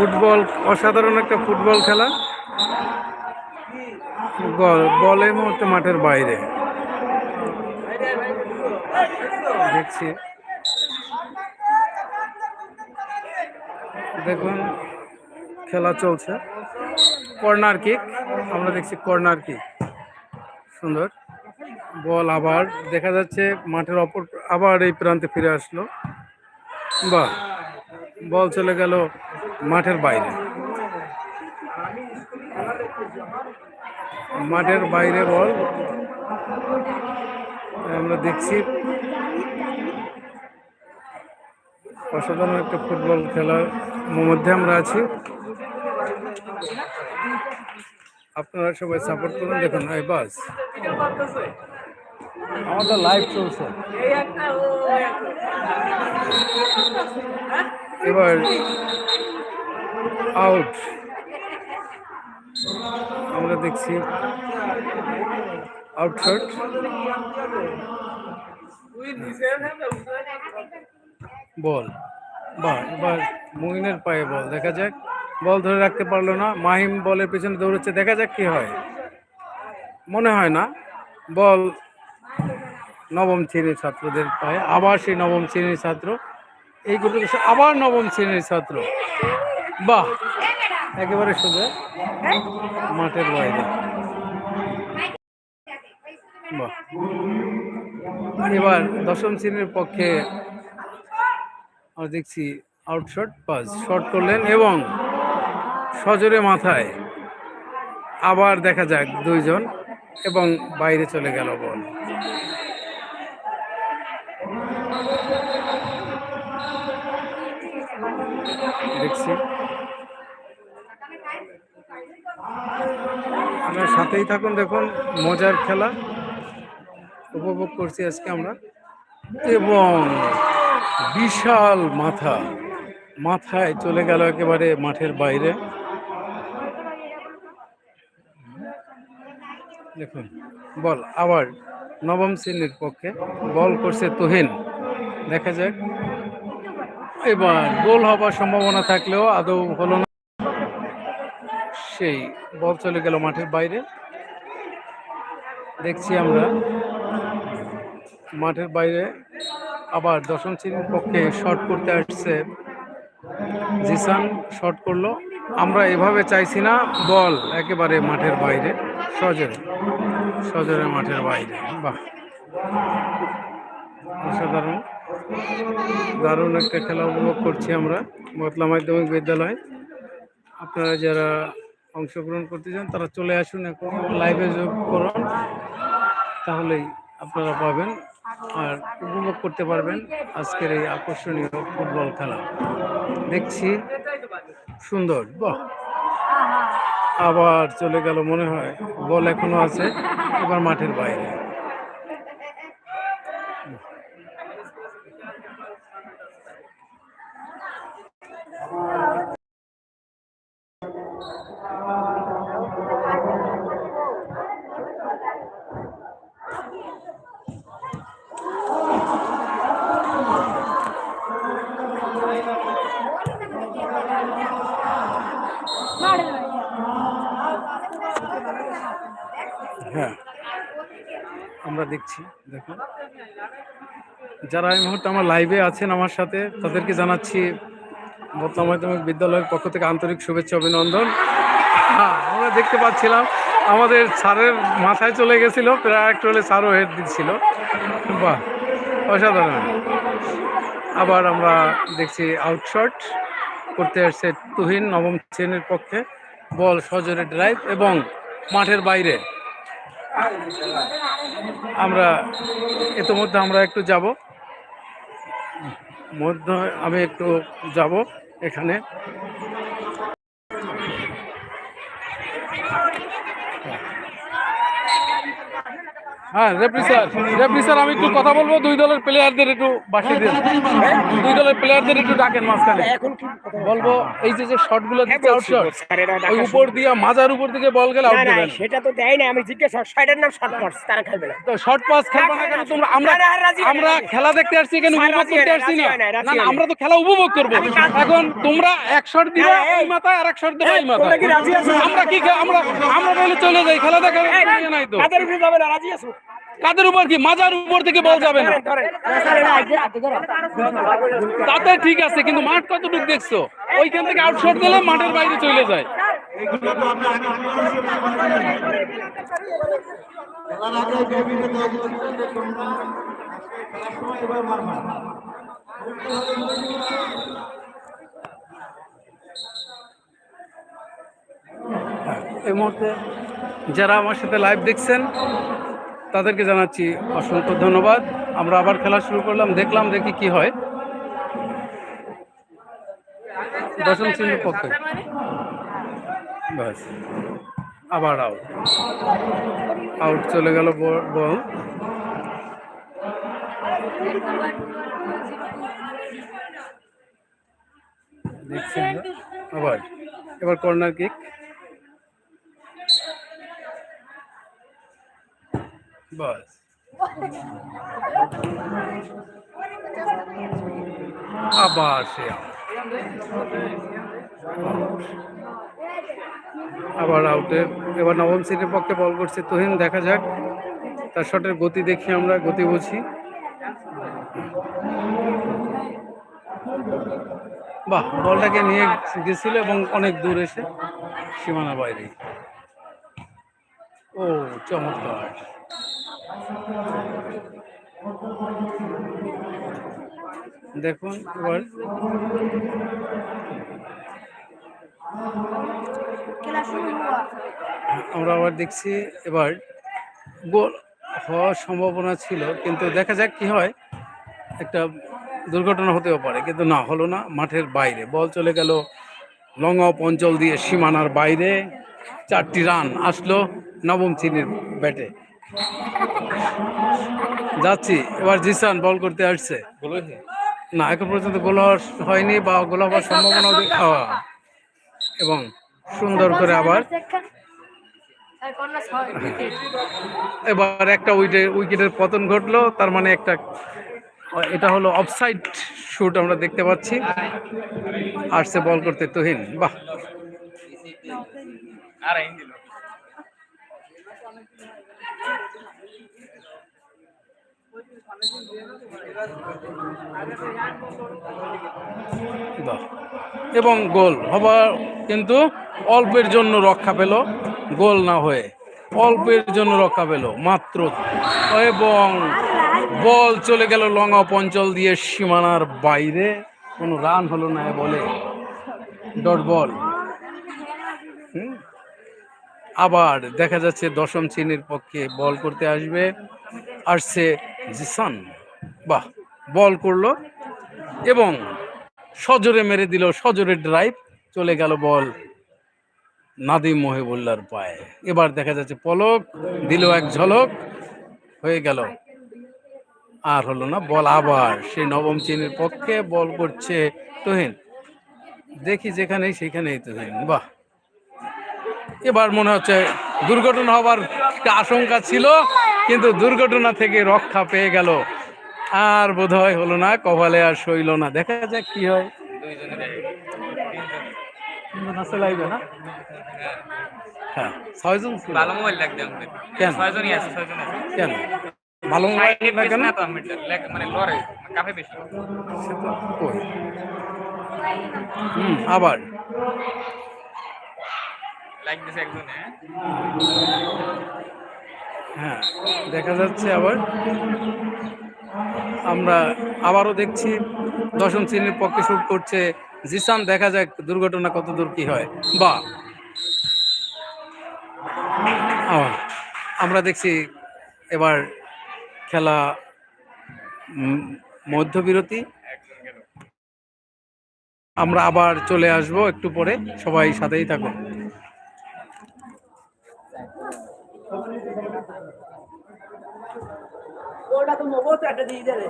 Football, অসাধারণ একটা football খেলা। বল- মুহূর্তে মাঠের বাইরে। দেখছি। দেখুন, খেলা চলছে। কর্নার কিক, আমরা দেখছি কর্নার কিক। সুন্দর। বল আবার, দেখা যাচ্ছে মাঠের অপর, আবার এই প্রান্তে ফিরে আসলো। বাহ! বল চলে গেল মাঠের বাইরে। মাঠের বাইরে বল। আমরা দেখছি। অসাধারণ একটা ফুটবল খেলার মধ্যে আমরা আছি। আপনারা সবাই সাপোর্ট করুন দেখুন এই বাস। আমাদের লাইভ চলছে। এবার আউট আমরা দেখছি আউটশট বল বাহ মুইনের পায়ে বল দেখা যাক। বল ধরে রাখতে পারল না। মাহিম বলের পেছনে দৌড়চ্ছে, দেখা যাক কি হয়। মনে হয় না। বল নবম শ্রেণির ছাত্রদের পায়ে, আবার সেই নবম শ্রেণির ছাত্র এই গুলো আবার নবম শ্রেণির ছাত্র। বাহ, একেবারে সোজা। মাঠের বাইরে। বাহ। এবার দশম শ্রেণির পক্ষে আমরা দেখছি আউটশট পাস শট করলেন এবং সজোরে মাথায় আবার দেখা যাক দুইজন এবং বাইরে চলে গেল বল দেখছি আপনার সাথেই থাকুন, দেখুন, মজার খেলা উপভোগ করছি আজকে আমরা। এবং বিশাল মাথা, মাথায় চলে গেল একেবারে মাঠের বাইরে। দেখুন, বল, আবার নবম শ্রেণির পক্ষে বল করছে তুহিন। দেখা যাক। এবার গোল হবার সম্ভাবনা থাকলেও আদৌ হলো না। সেই বল চলে গেল মাঠের বাইরে। দেখছি আমরা মাঠের বাইরে আবার দশম শ্রেণির পক্ষে শর্ট করতে আসছে। জিসান শর্ট করল। আমরা এভাবে চাইছি না, বল একেবারে মাঠের বাইরে, সজরে সজরে মাঠের বাইরে। বাহ! অসাধারণ, দারুণ একটা খেলা উপভোগ করছি আমরা। মতলা মাধ্যমিক বিদ্যালয়। আপনারা যারা অংশগ্রহণ করতে চান, তারা চলে আসুন এখন লাইভে যোগ করুন, তাহলেই আপনারা পাবেন আর উপভোগ করতে পারবেন আজকের এই আকর্ষণীয় ফুটবল খেলা। দেখছি সুন্দর, বাহ! আবার চলে গেল মনে হয়, বল এখনও আছে, এবার মাঠের বাইরে। দেখছি, দেখুন। যারা এই মুহূর্তে আমার লাইভে আছেন আমার সাথে, তাদেরকে জানাচ্ছি বর্তমান মাধ্যমিক বিদ্যালয়ের পক্ষ থেকে আন্তরিক শুভেচ্ছা, অভিনন্দন। হ্যাঁ আমরা দেখতে পাচ্ছিলাম, আমাদের স্যারের মাথায় চলে গেছিল, প্রায় একটু হলে স্যারও হেড দিচ্ছিল। বাহ, অসাধারণ। আবার আমরা দেখছি আউটশট করতে আসছে তুহিন, নবম শ্রেণির পক্ষে, বল সজোরে ড্রাইভ এবং মাঠের বাইরে। আমরা ইতোমধ্যে আমরা একটু যাব। মধ্যে আমি একটু যাব এখানে। হ্যাঁ রেফরি স্যার রেফরি স্যার আমি একটু কথা বলব। দুই দলের প্লেয়ারদের একটু বাসিয়ে দিন। দুই দলের প্লেয়ারদের একটু ডাকেন মাঝখানে। বলব এই যে যে শটগুলো হ্যাঁ, দিচ্ছে আউট শট ওই উপর দিয়ে মাজার উপর দিকে বল গেলে আউট দেবেন। সেটা তো দেয় না আমি জিজ্ঞেস নাম শর্ট মারছে তারা খেলবে না। তো শর্ট পাস খেলব না কেন? তোমরা আমরা হয় আমরা হয়। খেলা দেখতে আসছি স্যার, উপভোগ করতে আসছি না। না, হয়। আমরা তো খেলা উপভোগ করব। এখন তোমরা এক শট দিবে হ্যাঁ, এই। মাথায় আর এক শট দেবে এই রাজি আছো? আমরা কি আমরা আমরা তাহলে চলে যাই খেলা দেখার নাই তো। কাদের উপরে যাবে না রাজি আছো? কাদের উপর কি? মাজার উপর থেকে বল যাবে না। তাতে ঠিক আছে, কিন্তু মাঠ কতটুকু দেখছ? ওইখান থেকে আউটশট দিলে মাঠের বাইরে চলে যায়। এই মুহূর্তে যারা আমার সাথে লাইভ দেখছেন তাদেরকে জানাচ্ছি অসংখ্য ধন্যবাদ। আমরা আবার খেলা শুরু করলাম, দেখলাম দেখি কি হয়। দশম শ্রেণির পক্ষে। ব্যাস, আবার আউট আউট চলে গেল বল আবার, এবার কর্নার কিক বাস আবার সে. আবার আউটে এবার নবম সিটের পক্ষে বল করছে তুহিন, দেখা যাক। তার শটের গতি দেখি আমরা, গতি বুঝি। বাহ, বলটাকে নিয়ে গেছিল এবং অনেক দূর এসে সীমানার বাইরে। ও, চমৎকার। দেখুন, এবার আমরা আবার দেখছি, এবার গোল হওয়ার সম্ভাবনা ছিল, কিন্তু দেখা যাক কি হয়। একটা দুর্ঘটনা হতেও পারে, কিন্তু না, হলো না, মাঠের বাইরে। বল চলে গেল লং অঞ্চল দিয়ে সীমানার বাইরে। চারটি রান আসলো নবম শ্রেণির ব্যাটে। যাচ্ছি এবার জিসান বল করতে আসছে। না এখন পর্যন্ত গোল হওয়ার হয়নি বা গোল হওয়ার সম্ভাবনা এবং সুন্দর করে আবার। এবার একটা উইকেট উইকেটের পতন ঘটলো তার মানে একটা এটা হলো অফসাইড শুট আমরা দেখতে পাচ্ছি। আসছে বল করতে তুহিন বাহ বাহ এবং গোল হবার কিন্তু অল্পের জন্য রক্ষা পেল, গোল না হয়ে অল্পের জন্য রক্ষা পেল মাত্র। এবং বল চলে গেল লং অফ অঞ্চল দিয়ে সীমানার বাইরে। কোনো রান হলো না বলে। Dot ball. আবার দেখা যাচ্ছে দশম শ্রেণির পক্ষে বল করতে আসবে। আসছে জিসান বাহ, বল করল এবং সজোরে মেরে দিল, সজোরে ড্রাইভ চলে গেল বল নাদিম মহিবুল্লার পায়ে। এবার দেখা যাচ্ছে পলক, দিল এক ঝলক, হয়ে গেল। আর হলো না, বল আবার। সেই নবম শ্রেণির পক্ষে বল করছে তুহিন। দেখি যেখানেই সেখানেই তুহিন। বাহ। এবার মনে হচ্ছে দুর্ঘটনা হবার আশঙ্কা ছিল। কিন্তু দুর্ঘটনা থেকে রক্ষা পেয়ে গেল। আর বোধ হয় হলো না কপালে আর সইল না। দেখা যাক কি হয়। হ্যাঁ ছয়জন ছিল। ভালো মোবাইল লাগবে কেন? ছয়জনই আছে ছয়জন আছে। কেন? ভালো মোবাইল না কেন? না তো আমি লেগ- মানে কাফে বেশি। হুম আবার। লাইক দিছে একজনে। হ্যাঁ দেখা যাচ্ছে আবার। আমরা আবারও দেখছি, দশম শ্রেণির পক্ষে শুট করছে জিসান। দেখা যাক দুর্ঘটনা কত দূর কি হয়। বা আমরা দেখছি এবার খেলা মধ্যবিরতি। আমরা আবার চলে আসব একটু পরে, সবাই সাথেই থাকুন। ওটা তো নবো তো একটা দিয়ে দেবে